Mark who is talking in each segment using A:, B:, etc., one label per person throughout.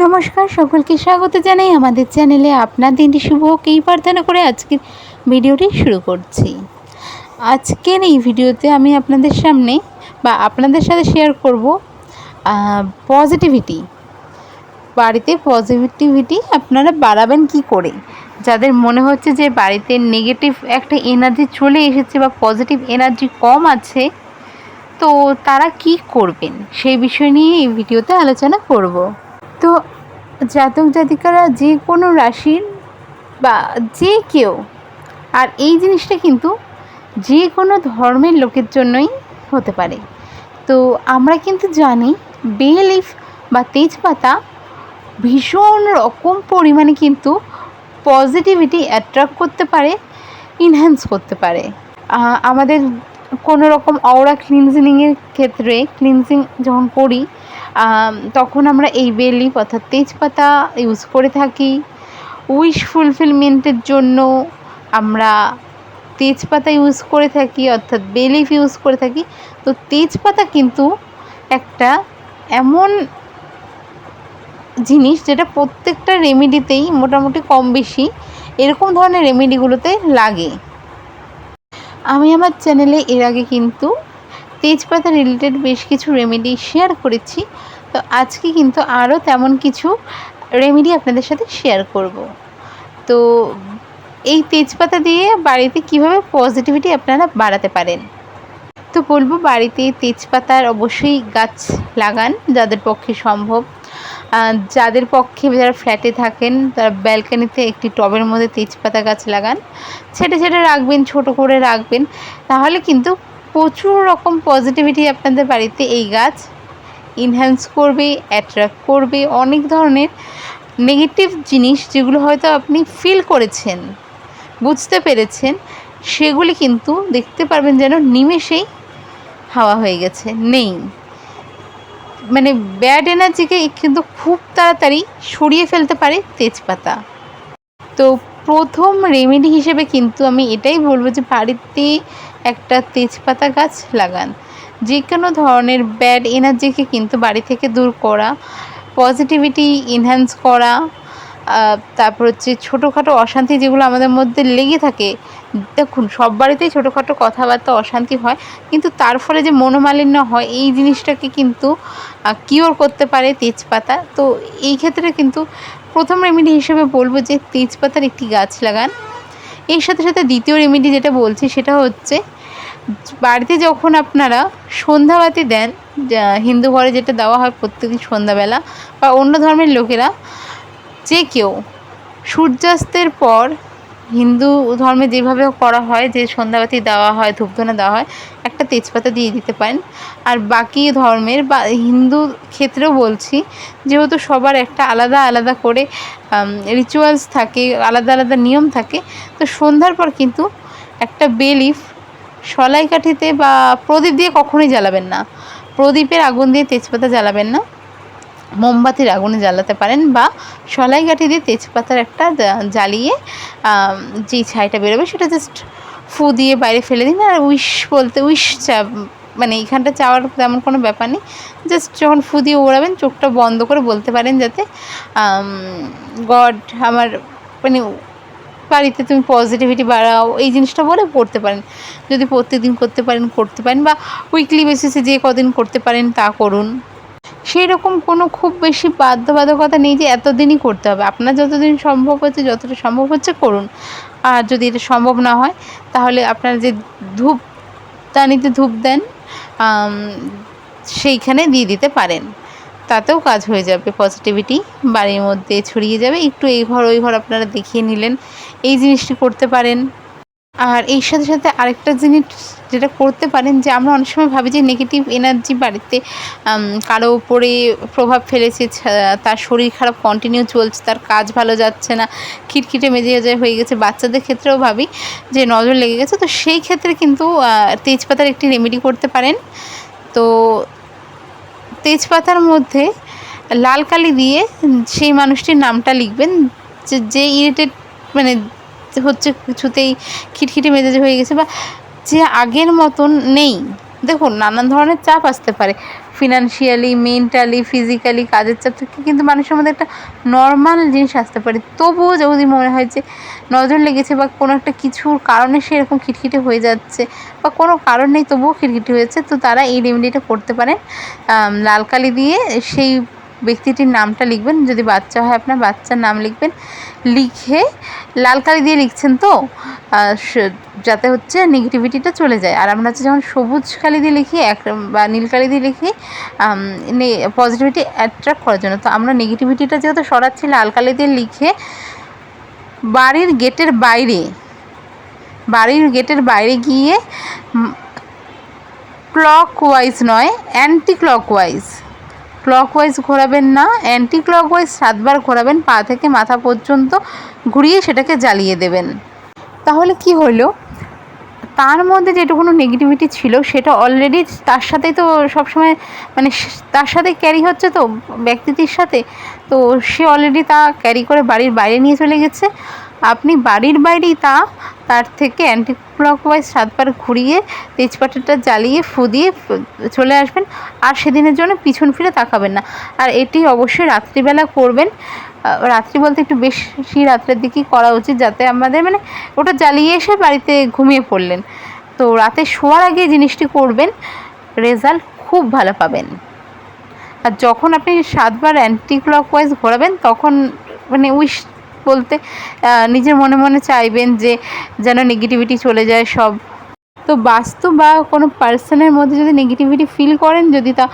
A: নমস্কার, সকলকে স্বাগত জানাই আমাদের চ্যানেলে। আপনার দিনটি শুভ হোক, এই প্রার্থনা করে আজকের ভিডিওটি শুরু করছি। আজকের এই ভিডিওতে আমি আপনাদের সামনে বা আপনাদের সাথে শেয়ার করব পজিটিভিটি বাড়িতে পজিটিভিটি আপনারা বাড়াবেন কি করে? যাদের মনে হচ্ছে যে বাড়িতে নেগেটিভ একটা এনার্জি চলে এসেছে বা পজিটিভ এনার্জি কম আছে, তো তারা কি করবেন? সেই বিষয় নিয়ে এই ভিডিওতে আলোচনা করব। তো জাতক জাতিকারা যে কোনো রাশির বা যে কেউ, আর এই জিনিসটা কিন্তু যে কোনো ধর্মের লোকের জন্যই হতে পারে। তো আমরা কিন্তু জানি বে লিফ বা তেজপাতা ভীষণ রকম পরিমাণে কিন্তু পজিটিভিটি অ্যাট্রাক্ট করতে পারে ইনহ্যান্স করতে পারে। আমাদের কোনো রকম অওরা ক্লিনজিংয়ের ক্ষেত্রে ক্লিনজিং যখন করি তখন আমরা এই বেলিফ অর্থাৎ তেজপাতা ইউজ করে থাকি। উইশ ফুলফিলমেন্টের জন্য আমরা তেজপাতা ইউজ করে থাকি, অর্থাৎ বেলিফ ইউজ করে থাকি। তো তেজপাতা কিন্তু একটা এমন জিনিস যেটা প্রত্যেকটা রেমেডিতেই মোটামুটি কম বেশি এরকম ধরনের রেমেডিগুলোতে লাগে। আমি আমার চ্যানেলে এর আগে কিন্তু তেজপাতা রিলেটেড বেশ কিছু রেমেডি শেয়ার করেছি। তো আজকে কিন্তু আরও তেমন কিছু রেমেডি আপনাদের সাথে শেয়ার করব। তো এই তেজপাতা দিয়ে বাড়িতে কীভাবে পজিটিভিটি আপনারা বাড়াতে পারেন? তো বলব বাড়িতে তেজপাতার অবশ্যই গাছ লাগান যাদের পক্ষে সম্ভব। যাদের পক্ষে যারা ফ্ল্যাটে থাকেন, তারা ব্যালকানিতে একটি টবের মধ্যে তেজপাতা গাছ লাগান। ছেটে ছেটে রাখবেন, ছোট করে রাখবেন। তাহলে কিন্তু প্রচুর রকম পজিটিভিটি আপনাদের বাড়িতে এই গাছ ইনহ্যান্স করবে অ্যাট্রাক্ট করবে, অনেক ধরনের নেগেটিভ জিনিস যেগুলো হয়তো আপনি ফিল করেছেন, বুঝতে পেরেছেন, সেগুলি কিন্তু দেখতে পারবেন যেন নিমেষেই হাওয়া হয়ে গেছে, নেই। মানে ব্যাড এনার্জিকে কিন্তু খুব তাড়াতাড়ি সরিয়ে ফেলতে পারে তেজপাতা। তো প্রথম রেমেডি হিসেবে কিন্তু আমি এটাই বলব যে বাড়িতে একটা তেজপাতা গাছ লাগান। যে কোনো ধরনের ব্যাড এনার্জিকে কিন্তু বাড়ি থেকে দূর করা পজিটিভিটি ইনহ্যান্স করা তারপর হচ্ছে ছোটোখাটো অশান্তি যেগুলো আমাদের মধ্যে লেগে থাকে, দেখুন সব বাড়িতেই ছোটোখাটো কথাবার্তা অশান্তি হয়, কিন্তু তার ফলে যে মনোমালিন্য হয়, এই জিনিসটাকে কিন্তু কিওর করতে পারে তেজপাতা। তো এই ক্ষেত্রে কিন্তু প্রথম রেমেডি হিসেবে বলব যে তেজপাতার একটি গাছ লাগান। এর সাথে সাথে দ্বিতীয় রেমেডি যেটা বলছি সেটা হচ্ছে বাড়িতে যখন আপনারা সন্ধ্যাবাতি দেন হিন্দু ঘরে যেটা দেওয়া হয় প্রত্যেকদিন সন্ধ্যাবেলা, বা অন্য ধর্মের লোকেরা, যে কেউ সূর্যাস্তের পর হিন্দু ধর্মে যেভাবে করা হয়, যে সন্ধ্যাবাতি দেওয়া হয়, ধূপধনা দেওয়া হয়, একটা তেজপাতা দিয়ে দিতে পারেন। আর বাকি ধর্মের বা হিন্দু ক্ষেত্রেও বলছি, যেহেতু সবার একটা আলাদা আলাদা করে রিচুয়ালস থাকে, আলাদা আলাদা নিয়ম থাকে, তো সন্ধ্যার পর কিন্তু একটা বেলিফ সলাই কাঠিতে বা প্রদীপ দিয়ে কখনোই জ্বালাবেন না। প্রদীপের আগুন দিয়ে তেজপাতা জ্বালাবেন না। মোমবাতির আগুনে জ্বালাতে পারেন বা সলাই কাঠি দিয়ে তেজপাতার একটা জ্বালিয়ে যে ছাইটা বেরোবে সেটা জাস্ট ফু দিয়ে বাইরে ফেলে দিন আর উইশ বলতে উইশ চা মানে এইখানটা চাওয়ার তেমন কোনো ব্যাপার নেই। জাস্ট যখন ফু দিয়ে ওড়াবেন চোখটা বন্ধ করে বলতে পারেন যাতে গড আমার মানে বাড়িতে তুমি পজিটিভিটি বাড়াও, এই জিনিসটা বলে পড়তে পারেন। যদি প্রত্যেকদিন করতে পারেন করতে পারেন বা উইকলি বেসিসে যে কদিন করতে পারেন, তা করুন। সেই রকম কোনো খুব বেশি বাধ্যবাধকতা নেই যে এতদিনই করতে হবে। আপনার যতদিন সম্ভব হচ্ছে, যতটা সম্ভব হচ্ছে করুন। আর যদি এটা সম্ভব না হয়, তাহলে আপনারা যে ধূপ দানিতে ধূপ দেন সেইখানে দিয়ে দিতে পারেন। তাতেও কাজ হয়ে যাবে পজিটিভিটি বাড়ির মধ্যে ছড়িয়ে যাবে। একটু এই ঘর, ওই ঘর আপনারা দেখিয়ে নিলেন, এই জিনিসটি করতে পারেন। আর এর সাথে সাথে আরেকটা জিনিস যেটা করতে পারেন, যে আমরা অনেক সময় ভাবি যে নেগেটিভ এনার্জি বাড়িতে কারও উপরে প্রভাব ফেলেছে তার শরীর খারাপ কন্টিনিউ চলছে, তার কাজ ভালো যাচ্ছে না, খিটখিটে মেজে হয়ে গেছে। বাচ্চাদের ক্ষেত্রেও ভাবি যে নজর লেগে গেছে। তো সেই ক্ষেত্রে কিন্তু তেজপাতার একটি রেমেডি করতে পারেন। তো তেজপাতার মধ্যে লাল কালি দিয়ে সেই মানুষটির নামটা লিখবেন, যে যে ইরিটেড মানে হচ্ছে কিছুতেই খিটখিটে মেজাজে হয়ে গেছে বা যে আগের মতন নেই। দেখুন, নানান ধরনের চাপ আসতে পারে। ফিনান্সিয়ালি মেন্টালি ফিজিক্যালি কাজের চাপ থেকে কিন্তু মানুষের মধ্যে একটা নর্মাল জিনিস আসতে পারে। তবুও যদি মনে হয় যে নজর লেগেছে বা কোনো একটা কিছুর কারণে সে এরকম খিটখিটে হয়ে যাচ্ছে বা কোনো কারণ নেই তবুও খিটখিটে হয়েছে, তো তারা এই রেমেডিটা করতে পারেন। লাল কালি দিয়ে সেই ব্যক্তিটির নামটা লিখবেন, যদি বাচ্চা হয় আপনার বাচ্চার নাম লিখবেন। লিখে লাল কালি দিয়ে লিখছেন তো যাতে হচ্ছে নেগেটিভিটিটা চলে যায়। আর আমরা হচ্ছে যখন সবুজ কালি দিয়ে লিখি, এক বা নীল কালি দিয়ে লিখি পজিটিভিটি অ্যাট্রাক্ট করার জন্য। তো আমরা নেগেটিভিটিটা যেহেতু সরাচ্ছি, লাল কালি দিয়ে লিখে বাড়ির গেটের বাইরে, বাড়ির গেটের বাইরে গিয়ে ক্লক ওয়াইজ নয় anti clock wise clockwise ঘোরাবেন না অ্যান্টি ক্লক ওয়াইজ সাতবার ঘোরাবেন, পা থেকে মাথা পর্যন্ত ঘুরিয়ে সেটাকে জ্বালিয়ে দেবেন। তাহলে কি হলো? তার মধ্যে যেটুকুনো নেগেটিভিটি ছিল, সেটা অলরেডি তার সাথেই তো সবসময় মানে তার সাথে ক্যারি হচ্ছে তো ব্যক্তিটির সাথে, তো সে অলরেডি তা ক্যারি করে বাড়ির বাইরে নিয়ে চলে গেছে। আপনি বাড়ির বাইরেই তা, তার থেকে অ্যান্টি ক্লকওয়াইজ সাতবার ঘুরিয়ে তেজপাতাটা জ্বালিয়ে ফু দিয়ে চলে আসবেন। আর সেদিনের জন্য পিছন ফিরে তাকাবেন না। আর এটি অবশ্যই রাত্রিবেলা করবেন। রাত্রি বলতে একটু বেশি রাত্রের দিকেই করা উচিত যাতে আমাদের মানে ওটা জ্বালিয়ে এসে বাড়িতে ঘুমিয়ে পড়লেন। তো রাতে শোয়ার আগে জিনিসটি করবেন, রেজাল্ট খুব ভালো পাবেন। আর যখন আপনি সাতবার অ্যান্টি ক্লকওয়াইজ ঘোরাবেন, তখন মানে উইশ বলতে নিজের মনে মনে চাইবেন যে যেন নেগেটিভিটি চলে যায় সব। তো বাস্তু বা কোনো পার্সনের মধ্যে যদি নেগেটিভিটি ফিল করেন, যদি তা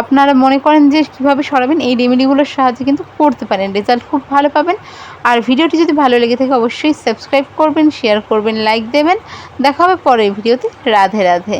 A: আপনারা মনে করেন যে কীভাবে সরাবেন, এই রেমেডিগুলোর সাহায্যে কিন্তু করতে পারেন। রেজাল্ট খুব ভালো পাবেন। আর ভিডিওটি যদি ভালো লেগে থাকে, অবশ্যই সাবস্ক্রাইব করবেন শেয়ার করবেন লাইক দেবেন। দেখা হবে পরের ভিডিওতে। রাধে রাধে।